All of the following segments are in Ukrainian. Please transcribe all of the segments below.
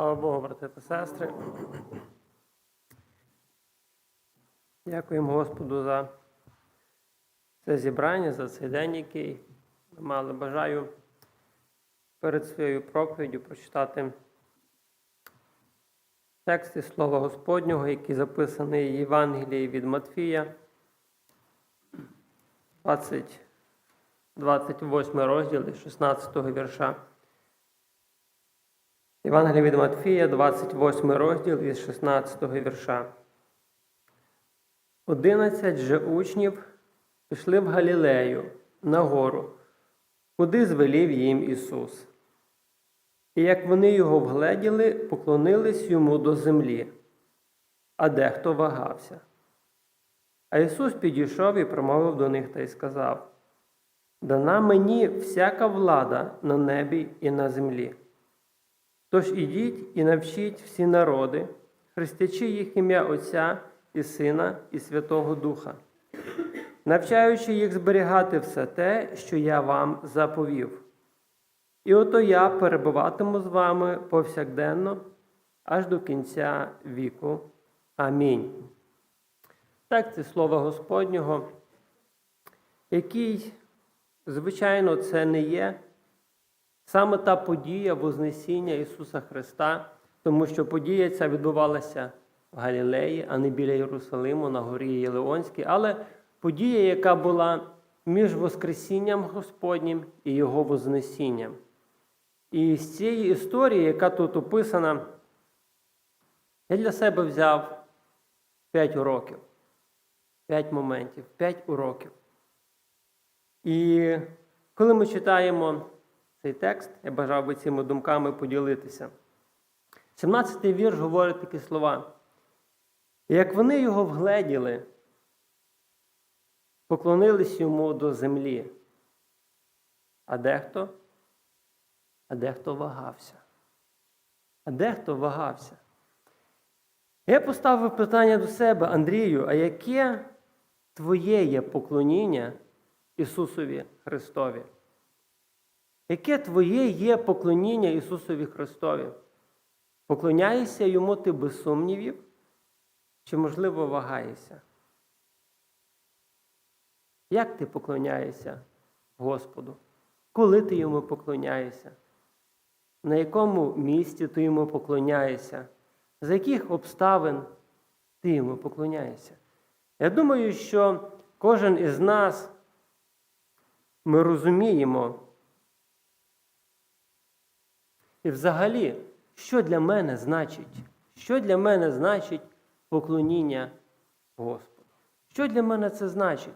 Слава Богу, брати та сестри. Дякуємо Господу за це зібрання, за цей день, який ми мали. Бажаю перед своєю проповіддю прочитати тексти Слова Господнього, які записані в Євангелії від Матфія, 20, 28 розділ із 16 вірша. Євангелія від Матфія, 28 розділ із 16 вірша. Одинадцять же учнів пішли в Галілею на гору, куди звелів їм Ісус. І як вони його вгледіли, поклонились йому до землі, а дехто вагався. А Ісус підійшов і промовив до них та й сказав: Дана мені всяка влада на небі і на землі. Тож ідіть і навчіть всі народи, хрестячи їх ім'я Отця і Сина, і Святого Духа, навчаючи їх зберігати все те, що я вам заповів. І ото я перебуватиму з вами повсякденно аж до кінця віку. Амінь. Так, це слово Господнього, який, звичайно, це не є саме та подія Вознесіння Ісуса Христа, тому що подія ця відбувалася в Галілеї, а не біля Єрусалиму на горі Єлеонській, але подія, яка була між Воскресінням Господнім і Його Вознесінням. І з цієї історії, яка тут описана, я для себе взяв 5 уроків, 5 моментів, 5 уроків. І коли ми читаємо цей текст, я бажав би цими думками поділитися. 17-й вірш говорить такі слова. Як вони його вгледіли, поклонились йому до землі, а дехто, а дехто вагався. А дехто вагався. Я поставив питання до себе, Андрію, а яке твоє є поклоніння Ісусові Христові? Яке твоє є поклоніння Ісусові Христові? Поклоняєшся йому ти без сумнівів? Чи, можливо, вагаєшся? Як ти поклоняєшся Господу? Коли ти йому поклоняєшся? На якому місці ти йому поклоняєшся? За яких обставин ти йому поклоняєшся? Я думаю, що кожен із нас ми розуміємо. І взагалі, що для мене значить? Що для мене значить поклоніння Господу? Що для мене це значить?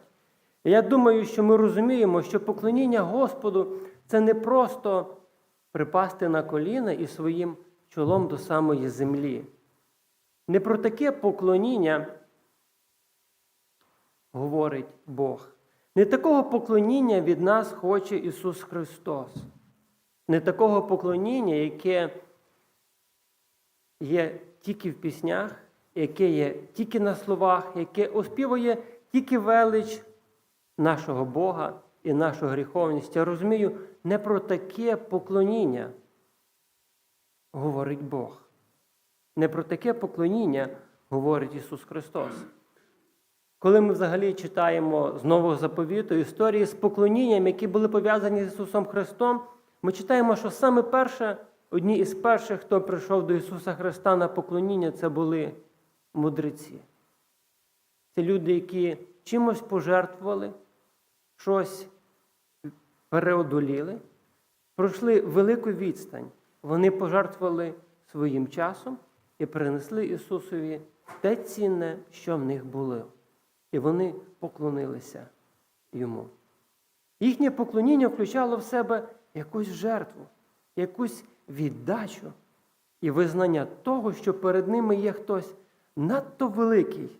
Я думаю, що ми розуміємо, що поклоніння Господу це не просто припасти на коліна і своїм чолом до самої землі. Не про таке поклоніння говорить Бог. Не такого поклоніння від нас хоче Ісус Христос. Не такого поклоніння, яке є тільки в піснях, яке є тільки на словах, яке оспівує тільки велич нашого Бога і нашу гріховність. Я розумію, не про таке поклоніння говорить Бог. Не про таке поклоніння говорить Ісус Христос. Коли ми взагалі читаємо з Нового заповіту історії з поклонінням, які були пов'язані з Ісусом Христом, ми читаємо, що саме перше, одні із перших, хто прийшов до Ісуса Христа на поклоніння, це були мудреці. Це люди, які чимось пожертвували, щось переодоліли, пройшли велику відстань. Вони пожертвували своїм часом і принесли Ісусові те цінне, що в них було. І вони поклонилися йому. Їхнє поклоніння включало в себе якусь жертву, якусь віддачу і визнання того, що перед ними є хтось надто великий,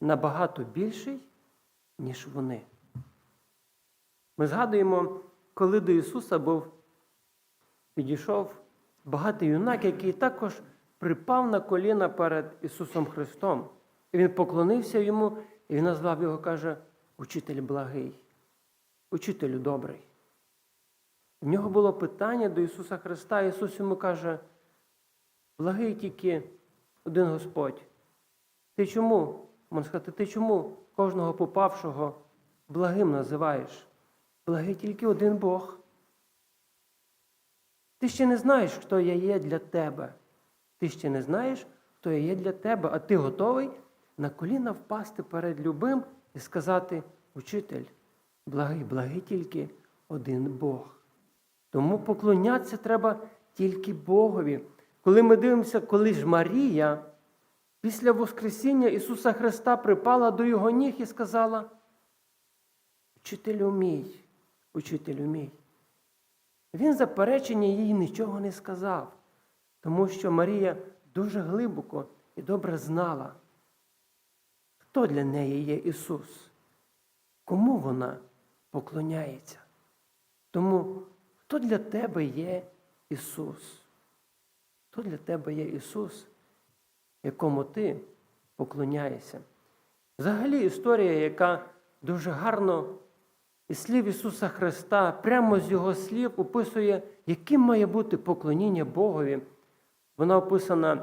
набагато більший, ніж вони. Ми згадуємо, коли до Ісуса був підійшов багатий юнак, який також припав на коліна перед Ісусом Христом. І Він поклонився йому, і він назвав його, каже, учитель благий, учителю добрий. В нього було питання до Ісуса Христа. Ісус йому каже: Благий тільки один Господь. Ти чому, можна сказати, ти чому кожного попавшого благим називаєш? Благий тільки один Бог. Ти ще не знаєш, хто я є для тебе. Ти ще не знаєш, хто я є для тебе, а ти готовий на коліна впасти перед любим і сказати: Учитель, благий, благий тільки один Бог. Тому поклонятися треба тільки Богові. Коли ми дивимося, коли ж Марія після Воскресіння Ісуса Христа припала до Його ніг і сказала: Учителю мій, учителю мій. Він заперечення їй нічого не сказав, тому що Марія дуже глибоко і добре знала, хто для неї є Ісус, кому вона поклоняється. Тому хто для тебе є Ісус? Хто для тебе є Ісус, якому ти поклоняєшся? Взагалі історія, яка дуже гарно із слів Ісуса Христа, прямо з Його слів описує, яким має бути поклоніння Богові. Вона описана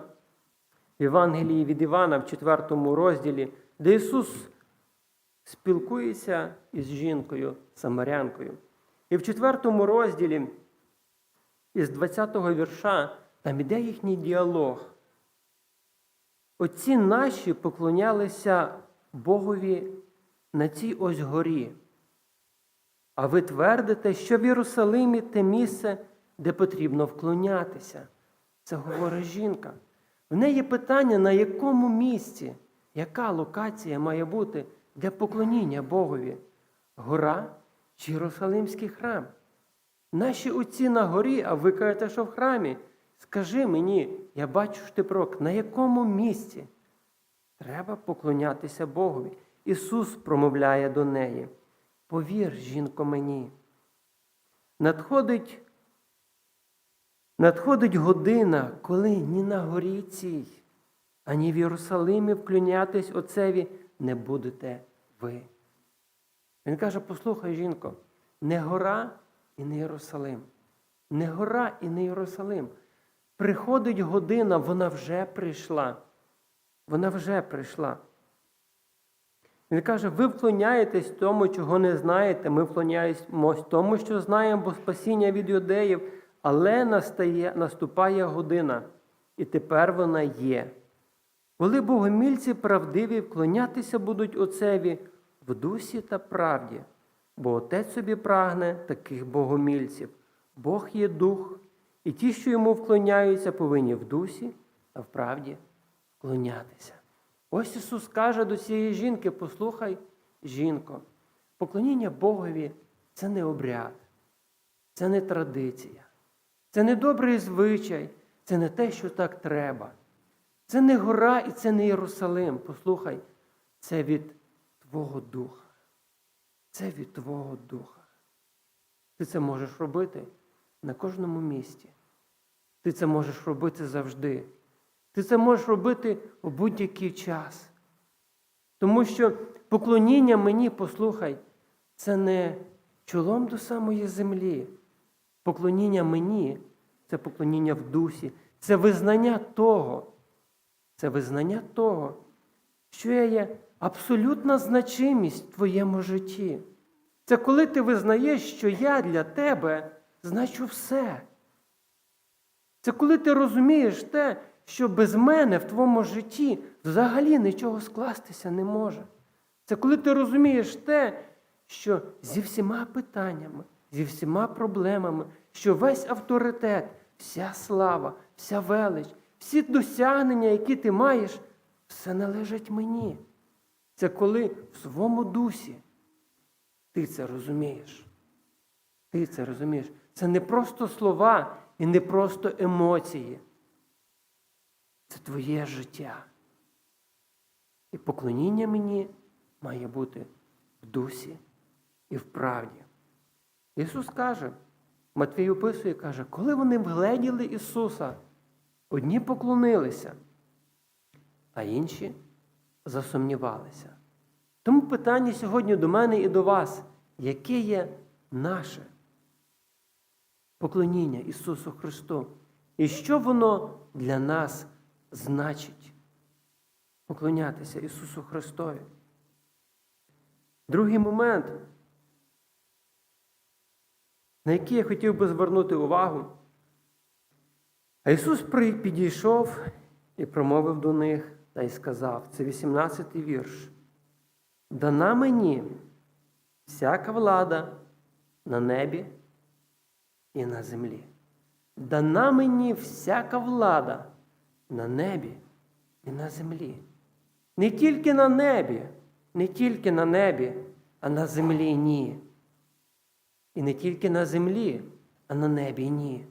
в Євангелії від Івана в 4 розділі, де Ісус спілкується із жінкою, самарянкою. І в 4 розділі із 20-го вірша там іде їхній діалог. Отці наші поклонялися Богові на цій ось горі. А ви твердите, що в Єрусалимі те місце, де потрібно вклонятися. Це говорить жінка. В неї питання, на якому місці, яка локація має бути для поклоніння Богові? Гора Єрусалимський храм? Наші отці на горі, а ви кажете, що в храмі. Скажи мені, я бачу що ти пророк, на якому місці треба поклонятися Богові? Ісус промовляє до неї. Повір, жінко, мені. Надходить, надходить година, коли ні на горі цій, ані в Єрусалимі вклонятись Отцеві не будете ви. Він каже: послухай, жінко, не гора і не Єрусалим. Не гора і не Єрусалим. Приходить година, вона вже прийшла. Вона вже прийшла. Він каже, ви вклоняєтесь тому, чого не знаєте. Ми вклоняємось тому, що знаємо, бо спасіння від юдеїв, але настає, наступає година, і тепер вона є. Коли богомільці правдиві вклонятися будуть Отцеві в дусі та правді, бо Отець собі прагне таких богомільців. Бог є дух, і ті, що йому вклоняються, повинні в дусі та в правді вклонятися. Ось Ісус каже до цієї жінки: послухай, жінко, поклоніння Богові це не обряд, це не традиція, це не добрий звичай, це не те, що так треба. Це не гора і це не Єрусалим. Послухай, це від Твого Духа. Це від Твого Духа. Ти це можеш робити на кожному місці. Ти це можеш робити завжди. Ти це можеш робити у будь-який час. Тому що поклоніння мені, послухай, це не чолом до самої землі. Поклоніння мені це поклоніння в дусі, це визнання того, це визнання того, що я є абсолютна значимість в твоєму житті. Це коли ти визнаєш, що я для тебе значу все. Це коли ти розумієш те, що без мене в твоєму житті взагалі нічого скластися не може. Це коли ти розумієш те, що зі всіма питаннями, зі всіма проблемами, що весь авторитет, вся слава, вся велич, всі досягнення, які ти маєш, все належить мені. Це коли в своєму дусі ти це розумієш. Ти це розумієш. Це не просто слова і не просто емоції. Це твоє життя. І поклоніння мені має бути в дусі і в правді. Ісус каже, Матвій описує, каже, коли вони вгледіли Ісуса, одні поклонилися, а інші засумнівалися. Тому питання сьогодні до мене і до вас, яке є наше поклоніння Ісусу Христу? і що воно для нас значить поклонятися Ісусу Христові. Другий момент, на який я хотів би звернути увагу. А Ісус підійшов і промовив до них та й сказав, це 18-й вірш. Дана мені всяка влада на небі і на землі. Дана мені всяка влада на небі і на землі. Не тільки на небі, не тільки на небі, а на землі ні. І не тільки на землі, а на небі ні.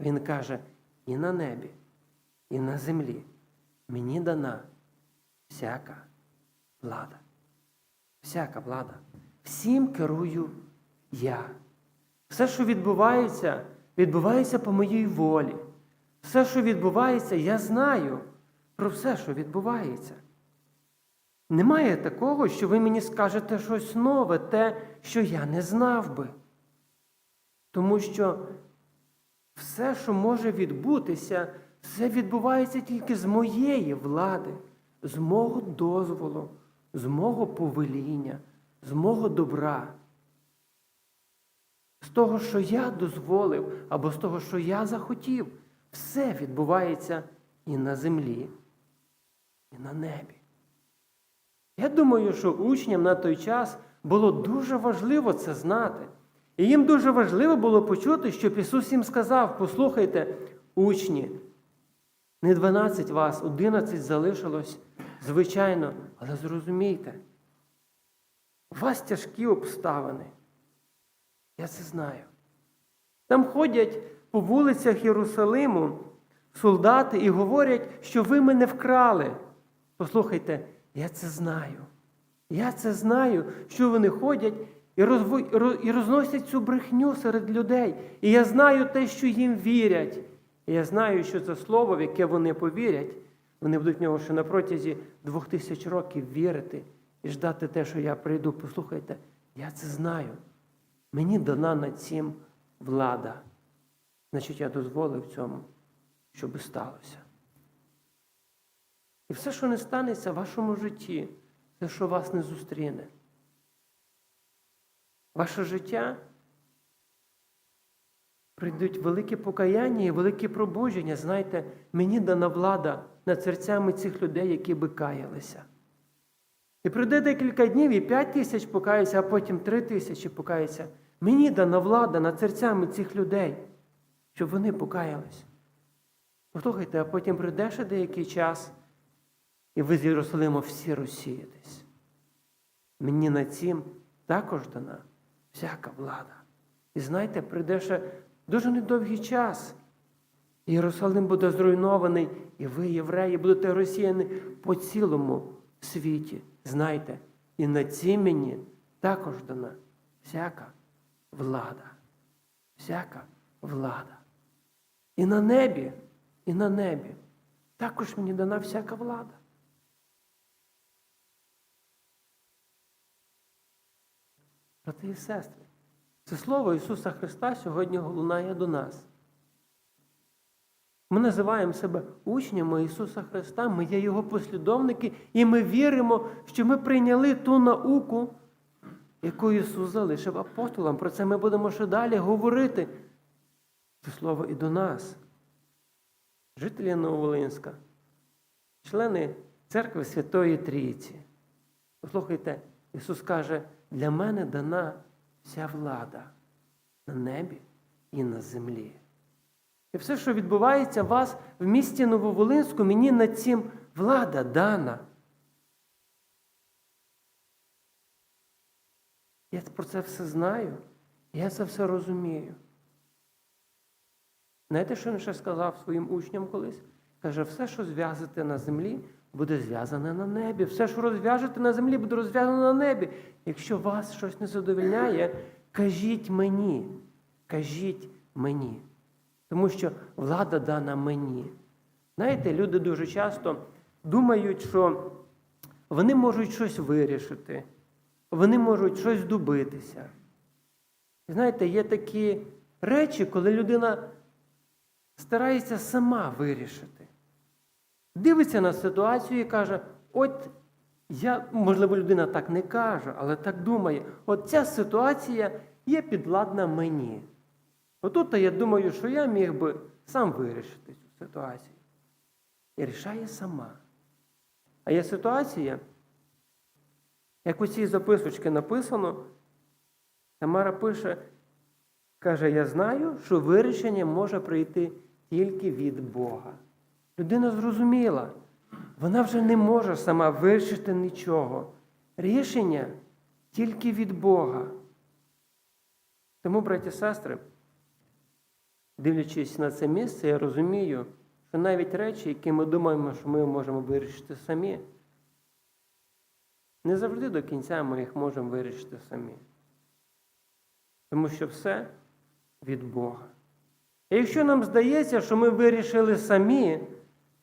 Він каже, і на небі, і на землі мені дана всяка влада. Всяка влада. Всім керую я. Все, що відбувається, відбувається по моїй волі. Все, що відбувається, я знаю про все, що відбувається. Немає такого, що ви мені скажете щось нове, те, що я не знав би. Тому що все, що може відбутися, все відбувається тільки з моєї влади, з мого дозволу, з мого повеління, з мого добра. З того, що я дозволив, або з того, що я захотів, все відбувається і на землі, і на небі. Я думаю, що учням на той час було дуже важливо це знати. І їм дуже важливо було почути, щоб Ісус їм сказав: послухайте, учні, не 12 вас, 11 залишилось, звичайно, але зрозумійте, у вас тяжкі обставини. Я це знаю. Там ходять по вулицях Єрусалиму солдати і говорять, що ви мене вкрали. Послухайте, я це знаю. Я це знаю, що вони ходять і, розносять цю брехню серед людей. І я знаю те, що їм вірять. І я знаю, що це слово, в яке вони повірять, вони будуть в нього ще на протязі двох тисяч років вірити і ждати те, що я прийду. Послухайте, я це знаю. Мені дана над цим влада. Значить, я дозволив цьому, щоб сталося. І все, що не станеться в вашому житті, все, що вас не зустріне. Ваше життя прийдуть велике покаяння і велике пробудження. Знаєте, мені дана влада над серцями цих людей, які би каялися. І пройде декілька днів, і п'ять тисяч покаються, а потім три тисячі покаються. Мені дана влада над серцями цих людей, щоб вони покаялись. Послухайте, а потім прийде ще деякий час, і ви з Єрусалима всі розсієтесь. Мені над цим також дана всяка влада. І знаєте, прийде ще дуже недовгий час. Єрусалим буде зруйнований, і ви, євреї, будете розсіяні по цілому світі. Знайте, і на цім мені також дана всяка влада. Всяка влада. І на небі, і на небі також мені дана всяка влада. Брати і сестри, це слово Ісуса Христа сьогодні лунає до нас. Ми називаємо себе учнями Ісуса Христа, ми є Його послідовники, і ми віримо, що ми прийняли ту науку, яку Ісус залишив апостолам. Про це ми будемо ще далі говорити. Це слово і до нас. Жителі Нововолинська, члени церкви Святої Трійці. Послухайте, Ісус каже, для мене дана вся влада на небі і на землі. І все, що відбувається у вас в місті Нововолинську, мені над цим влада дана. Я про це все знаю, я це все розумію. Знаєте, що він ще сказав своїм учням колись? Каже, все, що зв'язите на землі, буде зв'язане на небі. Все, що розв'яжете на землі, буде розв'язане на небі. Якщо вас щось не задовольняє, кажіть мені. Кажіть мені. Тому що влада дана мені. Знаєте, люди дуже часто думають, що вони можуть щось вирішити, вони можуть щось добитися. Знаєте, є такі речі, коли людина старається сама вирішити. Дивиться на ситуацію і каже: от я, можливо, людина так не каже, але так думає, от ця ситуація є підладна мені. Отут я думаю, що я міг би сам вирішити цю ситуацію. І рішає сама. А є ситуація, як у цій записочці написано, Тамара пише, каже, я знаю, що вирішення може прийти тільки від Бога. Людина зрозуміла, вона вже не може сама вирішити нічого. Рішення тільки від Бога. Тому, браті сестри, дивлячись на це місце, я розумію, що навіть речі, які ми думаємо, що ми можемо вирішити самі, не завжди до кінця ми їх можемо вирішити самі. Тому що все від Бога. І якщо нам здається, що ми вирішили самі,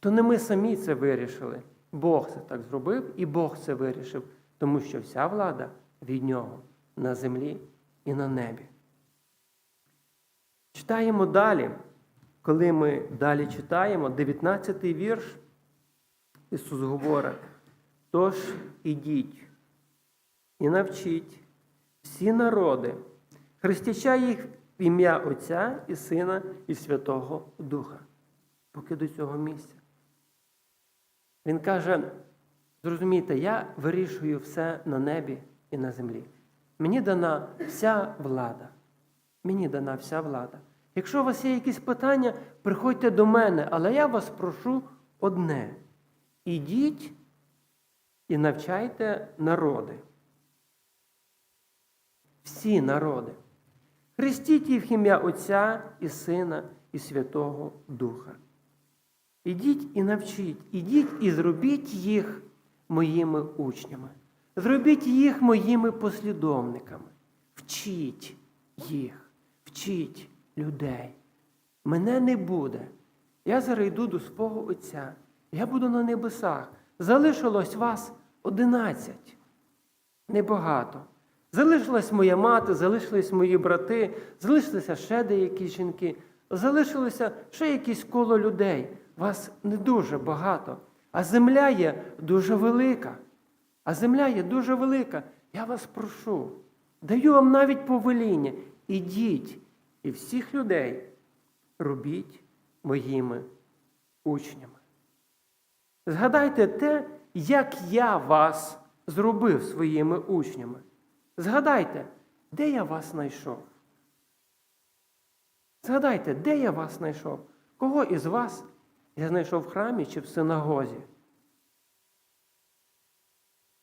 то не ми самі це вирішили. Бог це так зробив, і Бог це вирішив, тому що вся влада від нього на землі і на небі. Читаємо далі, коли ми далі читаємо, 19-й вірш, Ісус говорить, тож ідіть і навчіть всі народи, хрестяча їх в ім'я Отця і Сина і Святого Духа, поки до цього місця. Він каже: зрозумійте, я вирішую все на небі і на землі. Мені дана вся влада. Мені дана вся влада. Якщо у вас є якісь питання, приходьте до мене, але я вас прошу одне: ідіть і навчайте народи. Всі народи. Хрестіть їх ім'я Отця і Сина і Святого Духа. Ідіть і навчіть, ідіть і зробіть їх моїми учнями. Зробіть їх моїми послідовниками. Вчіть їх, вчіть людей. Мене не буде. Я зараз йду до свого Отця. Я буду на небесах. Залишилось вас одинадцять. Небагато. Залишилась моя мати, залишились мої брати, залишилися ще деякі жінки, залишилося ще якісь коло людей. Вас не дуже багато. А земля є дуже велика. А земля є дуже велика. Я вас прошу, даю вам навіть повеління. Ідіть і всіх людей робіть моїми учнями. Згадайте те, як я вас зробив своїми учнями. Згадайте, де я вас знайшов. Згадайте, де я вас знайшов? Кого із вас я знайшов в храмі чи в синагозі?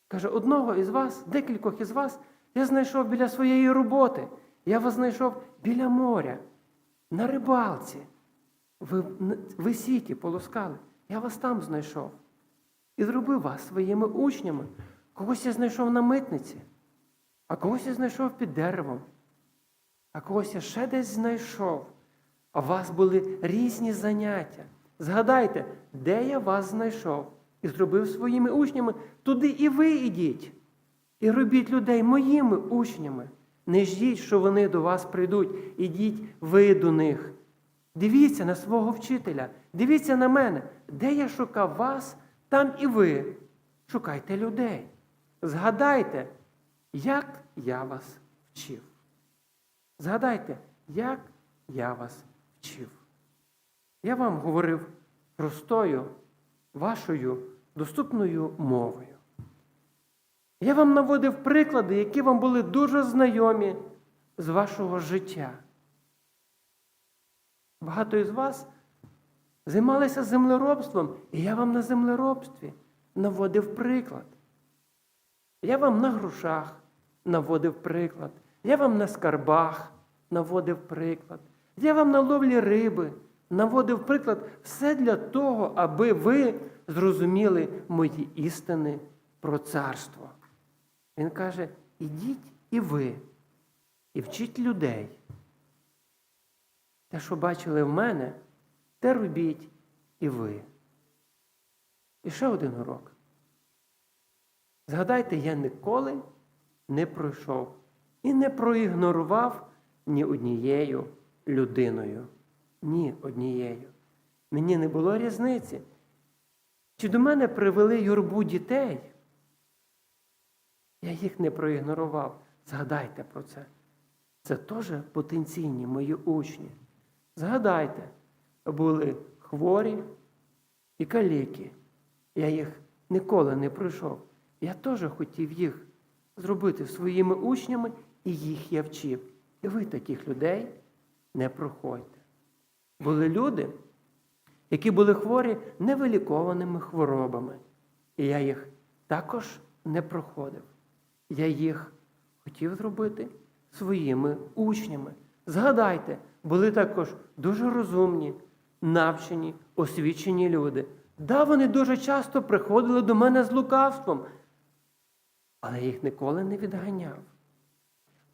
Каже, одного із вас, декількох із вас, я знайшов біля своєї роботи. Я вас знайшов біля моря, на рибалці. Ви ви сіті полоскали. Я вас там знайшов. І зробив вас своїми учнями. Когось я знайшов на митниці, а когось я знайшов під деревом, а когось я ще десь знайшов. А у вас були різні заняття. Згадайте, де я вас знайшов і зробив своїми учнями, туди і ви ідіть. І робіть людей моїми учнями. Не ждіть, що вони до вас прийдуть. Ідіть ви до них. Дивіться на свого вчителя, дивіться на мене, де я шукав вас, там і ви. Шукайте людей. Згадайте, як я вас вчив. Згадайте, як я вас вчив. Я вам говорив простою, вашою доступною мовою. Я вам наводив приклади, які вам були дуже знайомі з вашого життя. Багато із вас займалися землеробством, і я вам на землеробстві наводив приклад. Я вам на грошах наводив приклад. Я вам на скарбах наводив приклад. Я вам на ловлі риби наводив приклад все для того, аби ви зрозуміли мої істини про царство. Він каже: ідіть і ви, і вчіть людей. Те, що бачили в мене, те робіть і ви. І ще один урок. Згадайте, я ніколи не пройшов і не проігнорував ні однією людиною. Ні, однією. Мені не було різниці. Чи до мене привели юрбу дітей? Я їх не проігнорував. Згадайте про це. Це теж потенційні мої учні. Згадайте, були хворі і каліки. Я їх ніколи не пройшов. Я теж хотів їх зробити своїми учнями, і їх я вчив. І ви таких людей не проходьте. Були люди, які були хворі невилікованими хворобами. І я їх також не проходив. Я їх хотів зробити своїми учнями. Згадайте, були також дуже розумні, навчені, освічені люди. Да, вони дуже часто приходили до мене з лукавством, але я їх ніколи не відганяв.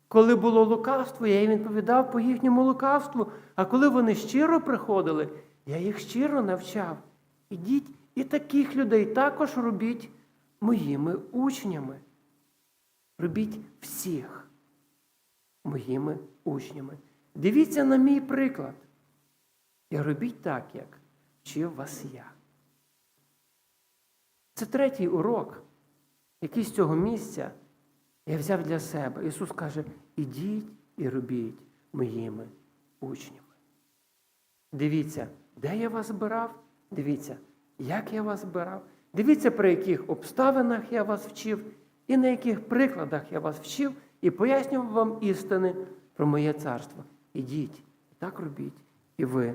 Коли було лукавство, я їм відповідав по їхньому лукавству, а коли вони щиро приходили, я їх щиро навчав. Ідіть і таких людей також робіть моїми учнями. Робіть всіх моїми учнями. Дивіться на мій приклад. І робіть так, як вчив вас я. Це третій урок, який з цього місця я взяв для себе. Ісус каже: ідіть і робіть моїми учнями. Дивіться, де я вас збирав, дивіться, як я вас збирав, дивіться, при яких обставинах я вас вчив, і на яких прикладах я вас вчив і пояснював вам істини про моє царство. Ідіть, так робіть і ви.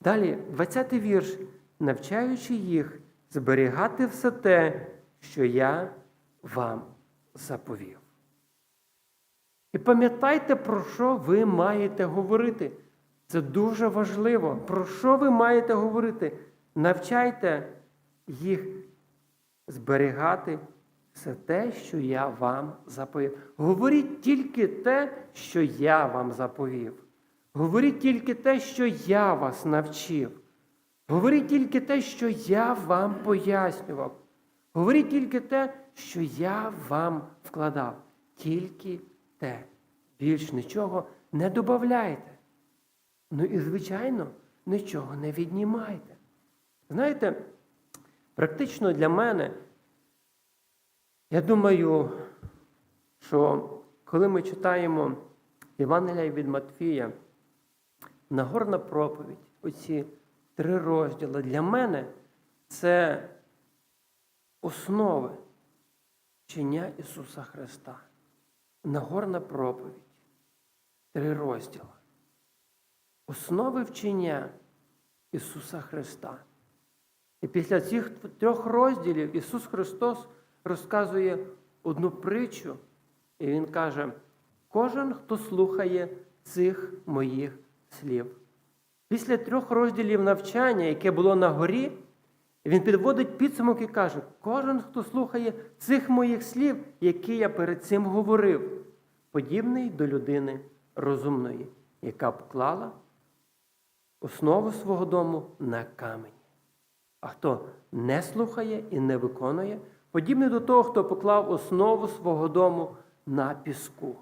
Далі, 20 вірш, навчаючи їх зберігати все те, що я вам заповів. І пам'ятайте, про що ви маєте говорити. Це дуже важливо. Про що ви маєте говорити? Навчайте їх зберігати все те, що я вам заповів. Говоріть тільки те, що я вам заповів. Говоріть тільки те, що я вас навчив. Говоріть тільки те, що я вам пояснював. Говоріть тільки те, що я вам вкладав. Тільки те. Більш нічого не додавайте. Ну і, звичайно, нічого не віднімайте. Знаєте, практично для мене, я думаю, що коли ми читаємо Євангелія від Матфія, Нагорна проповідь, оці три розділи для мене це основи вчення Ісуса Христа. Нагорна проповідь, три розділи. Основи вчення Ісуса Христа. І після цих трьох розділів Ісус Христос розказує одну притчу, і Він каже: кожен, хто слухає цих моїх слів. Після трьох розділів навчання, яке було на горі, він підводить підсумок і каже: кожен, хто слухає цих моїх слів, які я перед цим говорив, подібний до людини розумної, яка поклала основу свого дому на камені. А хто не слухає і не виконує, подібний до того, хто поклав основу свого дому на піску.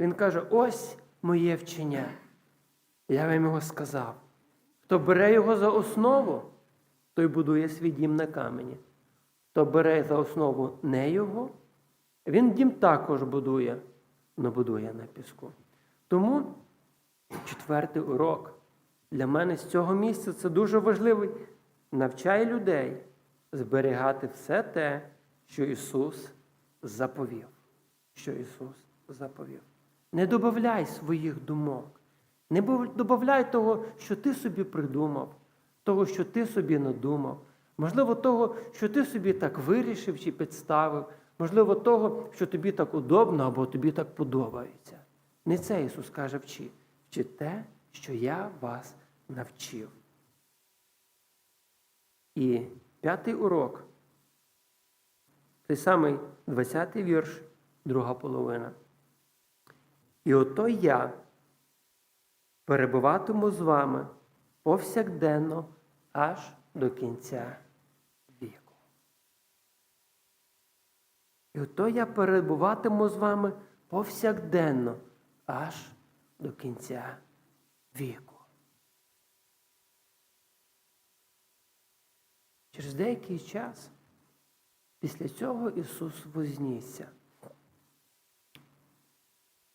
Він каже: ось моє вчення. Я вам його сказав. Хто бере його за основу, той будує свій дім на камені. Хто бере за основу не його, він дім також будує, але будує на піску. Тому четвертий урок для мене з цього місця це дуже важливий. Навчай людей зберігати все те, що Ісус заповів. Що Ісус заповів. Не додавай своїх думок. Не додавай того, що ти собі придумав, того, що ти собі надумав, можливо, того, що ти собі так вирішив чи підставив, можливо, того, що тобі так удобно або тобі так подобається. Не це Ісус каже вчи. Вчи те, що я вас навчив. І п'ятий урок, той самий 20-й вірш, друга половина. І ото я перебуватиму з вами повсякденно аж до кінця віку. І ото я перебуватиму з вами повсякденно аж до кінця віку. Через деякий час після цього Ісус вознісся.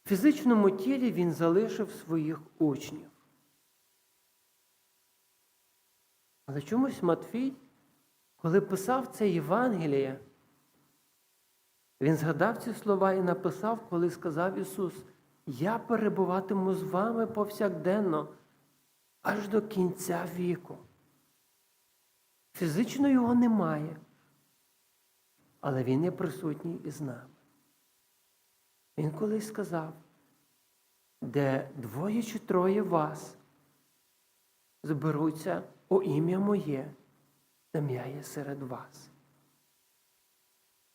В фізичному тілі Він залишив своїх учнів. Але чомусь Матфій, коли писав це Євангеліє, він згадав ці слова і написав, коли сказав Ісус, Я перебуватиму з вами повсякденно аж до кінця віку. Фізично його немає, але Він є присутній із нами. Він колись сказав, де двоє чи троє вас зберуться у ім'я моє, там я є серед вас.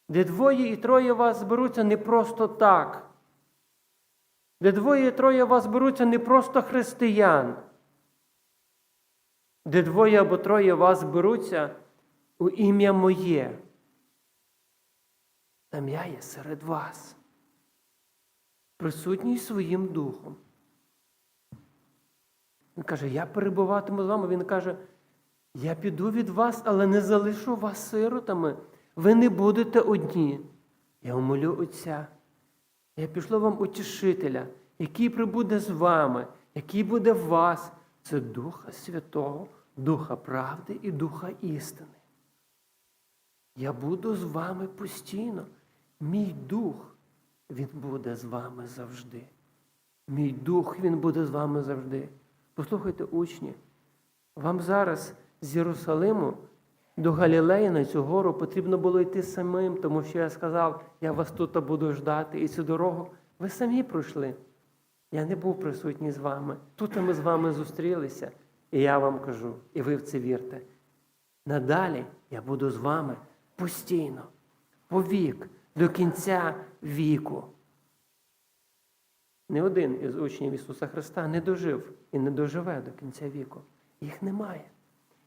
Де двоє і троє вас зберуться не просто так. Де двоє і троє вас зберуться не просто християн. Де двоє або троє вас зберуться у ім'я моє. Там я є серед вас, присутній своїм духом. Він каже, я перебуватиму з вами. Він каже, я піду від вас, але не залишу вас сиротами. Ви не будете одні. Я умолю Отця. Я пішло вам утішителя, який прибуде з вами, який буде в вас. Це Духа Святого, Духа правди і Духа істини. Я буду з вами постійно. Мій дух, він буде з вами завжди. Мій дух, він буде з вами завжди. Послухайте, учні, вам зараз з Єрусалиму до Галілеї на цю гору потрібно було йти самим, тому що я сказав, я вас тут буду ждати, і цю дорогу ви самі пройшли. Я не був присутній з вами. Тут ми з вами зустрілися, і я вам кажу, і ви в це вірте. Надалі я буду з вами постійно, повік, до кінця віку. Не один із учнів Ісуса Христа не дожив і не доживе до кінця віку. Їх немає.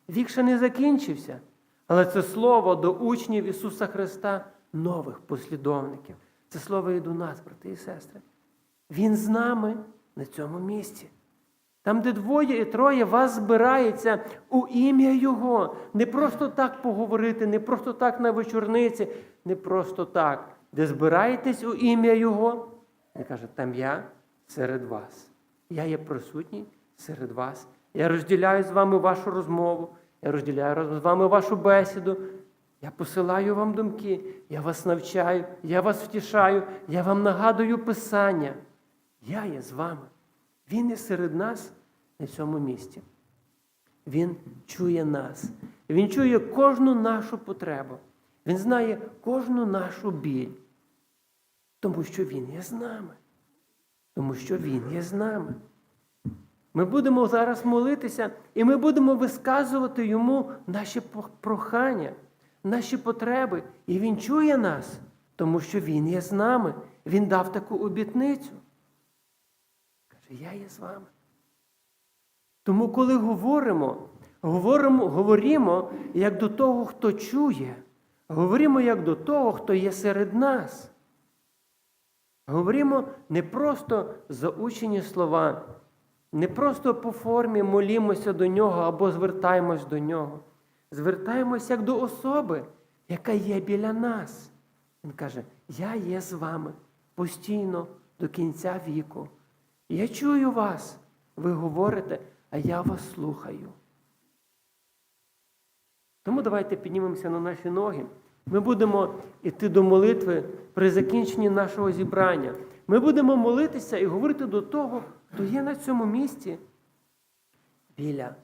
Вік ще не закінчився, але це слово до учнів Ісуса Христа нових послідовників. Це слово і до нас, брати і сестри. Він з нами на цьому місці. Там, де двоє і троє вас збирається у ім'я Його. Не просто так поговорити, не просто так на вечорниці, не просто так, де збираєтесь у ім'я Його. Він каже, там я серед вас. Я є присутній серед вас. Я розділяю з вами вашу розмову, я розділяю з вами вашу бесіду. Я посилаю вам думки, я вас навчаю, я вас втішаю, я вам нагадую Писання. Я є з вами. Він є серед нас на цьому місці. Він чує нас. Він чує кожну нашу потребу. Він знає кожну нашу біль. Тому що Він є з нами. Тому що Він є з нами. Ми будемо зараз молитися, і ми будемо висказувати йому наші прохання, наші потреби. І Він чує нас, тому що Він є з нами. Він дав таку обітницю. Каже, я є з вами. Тому, коли говоримо, говоримо, говоримо як до того, хто чує, говоримо як до того, хто є серед нас. Говоримо не просто заучені слова, не просто по формі молімося до нього або звертаємось до нього. Звертаємося як до особи, яка є біля нас. Він каже, я є з вами постійно до кінця віку. Я чую вас, ви говорите, а я вас слухаю. Тому давайте піднімемося на наші ноги. Ми будемо йти до молитви при закінченні нашого зібрання. Ми будемо молитися і говорити до того, хто є на цьому місці біля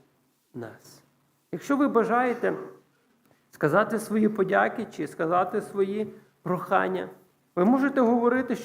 нас. Якщо ви бажаєте сказати свої подяки чи сказати свої прохання, ви можете говорити, що